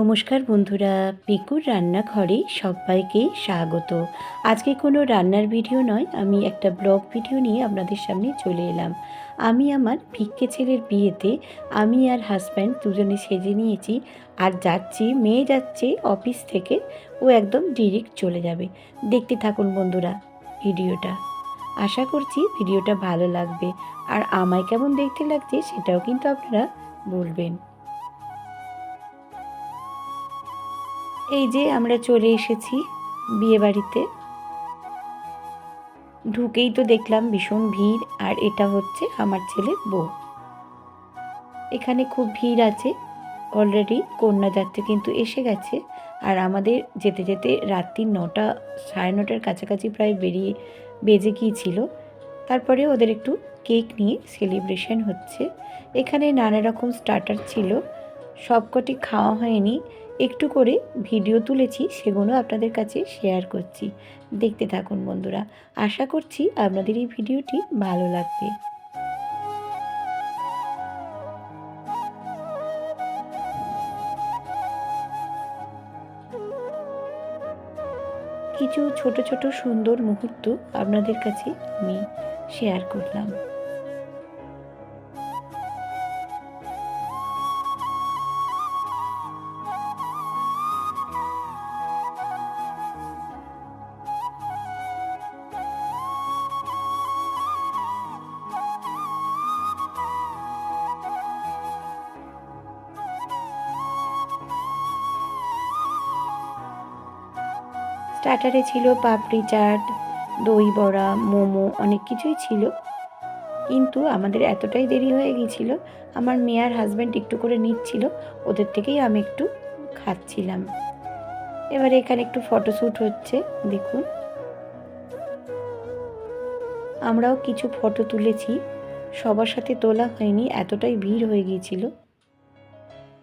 নমস্কার বন্ধুরা পিকুর রান্নাঘরে সবাইকে স্বাগত। আজকে কোনো রান্নার ভিডিও নয়, আমি একটা ব্লগ ভিডিও নিয়ে আপনাদের সামনে চলে এলাম। আমি আমার ভিক্ষে ছেলের বিয়েতে আমি আর হাজব্যান্ড দুজনে সেজে নিয়েছি আর যাচ্ছি, মেয়ে যাচ্ছে অফিস থেকে, ও একদম ডিরেক্ট চলে যাবে। দেখতে থাকুন বন্ধুরা ভিডিওটা। আশা করছি ভিডিওটা ভালো লাগবে। আর আমায় কেমন দেখতে লাগছে সেটাও কিন্তু আপনারা বলবেন। এই যে আমরা চলে এসেছি বিয়ে বাড়িতে ঢুকেই তো দেখলাম ভীষণ ভিড়, আর এটা হচ্ছে আমার ছেলের বউ। এখানে খুব ভিড় আছে অলরেডি কন্যাযাত্রী কিন্তু এসে গেছে, আর আমাদের যেতে যেতে রাত্রি নটা, সাড়ে নটার কাছাকাছি প্রায় বেরিয়ে বেজে গিয়েছিল। তারপরে ওদের একটু কেক নিয়ে সেলিব্রেশন হচ্ছে। এখানে নানা রকম স্টার্টার ছিল, সবকটি খাওয়া হয়নি একটু করে ভিডিও তুলেছি, সেগুলো আপনাদের কাছে শেয়ার করছি। দেখতে থাকুন বন্ধুরা। আশা করছি আপনাদের এই ভিডিওটি ভালো লাগবে। কিছু ছোট ছোট সুন্দর মুহূর্ত আপনাদের কাছে আমি শেয়ার করলাম। স্টার্টারে ছিল পাপড়ি চাট, দই বড়া, মোমো, অনেক কিছুই ছিল। কিন্তু আমাদের এতটাই দেরি হয়ে গিয়েছিল, আমার মেয়ার হাজব্যান্ড একটু করে নিচ্ছিল, ওদের থেকেই আমি একটু খাচ্ছিলাম। এবারে এখানে একটু ফটোশ্যুট হচ্ছে, দেখুন। আমরাও কিছু ফটো তুলেছি, সবার সাথে তোলা হয়নি, এতটাই ভিড় হয়ে গিয়েছিল।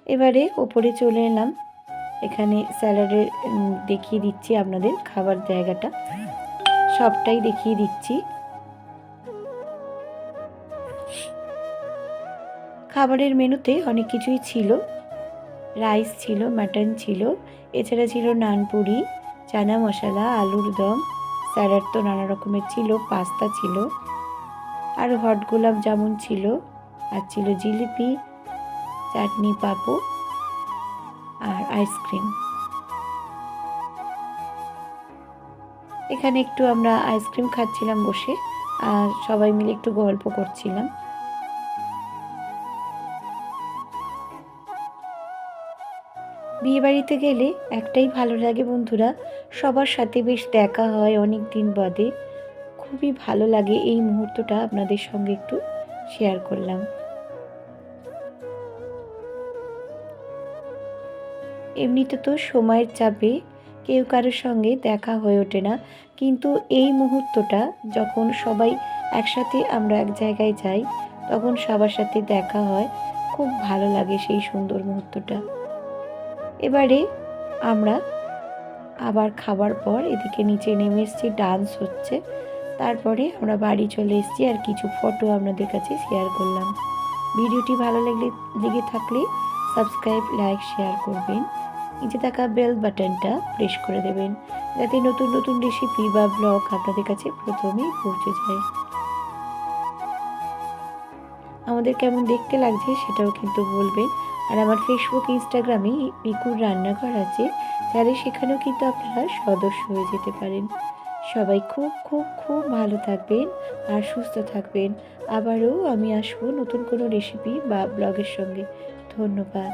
এবারে ওপরে চলে এলাম। এখানে স্যালাডের দেখিয়ে দিচ্ছি আপনাদের খাবার জায়গাটা। সবটাই দেখিয়ে দিচ্ছি। খাবারের মেনুতে অনেক কিছুই ছিল। রাইস ছিল, মাটন ছিল, এছাড়া ছিল নানপুরি চানা মশলা, আলুর দম, স্যালাড তো নানা রকমের ছিল, পাস্তা ছিল, আর হট গোলাপ জামুন ছিল, আর ছিল জিলিপি, চাটনি পাঁপড়। আর আইসক্রিম এখানে একটু আমরা আইসক্রিম খাচ্ছিলাম বসে, আর সবাই মিলে একটু গল্প করছিলাম। বিয়ে বাড়িতে গেলে একটাই ভালো লাগে বন্ধুরা, সবার সাথে বেশ দেখা হয় অনেক দিন বাদে। খুবই ভালো লাগে এই মুহূর্তটা আপনাদের সঙ্গে একটু শেয়ার করলাম। এমনিতে তো সময়ের চাপে কেউ কারোর সঙ্গে দেখা হয়ে ওঠে না। কিন্তু এই মুহূর্তটা যখন সবাই একসাথে আমরা এক জায়গায় যাই, তখন সবার সাথে দেখা হয়। খুব ভালো লাগে সেই সুন্দর মুহূর্তটা। এবারে আমরা আবার খাবার পর এদিকে নিচে নেমে এসেছি ডান্স হচ্ছে। তারপরে আমরা বাড়ি চলে এসেছি আর কিছু ফটো আপনাদের কাছে শেয়ার করলাম। ভিডিওটি ভালো লাগলে লেগে থাকলে সাবস্ক্রাইব, লাইক, শেয়ার করবেন। নিচে থাকা বেল বাটনটা প্রেস করে দেবেন, যাতে নতুন নতুন রেসিপি বা ব্লগ আপনাদের কাছে প্রথমেই পৌঁছে যায়। আমাদের কেমন দেখতে লাগছে সেটাও কিন্তু বলবেন। আর আমার ফেসবুক ইনস্টাগ্রামে পিকুর রান্নাঘর আছে, তাহলে সেখানেও কিন্তু আপনারা সদস্য হয়ে যেতে পারেন। সবাই খুব খুব খুব ভালো থাকবেন আর সুস্থ থাকবেন। আবারও আমি আসব নতুন কোনো রেসিপি বা ব্লগের সঙ্গে। ধন্যবাদ।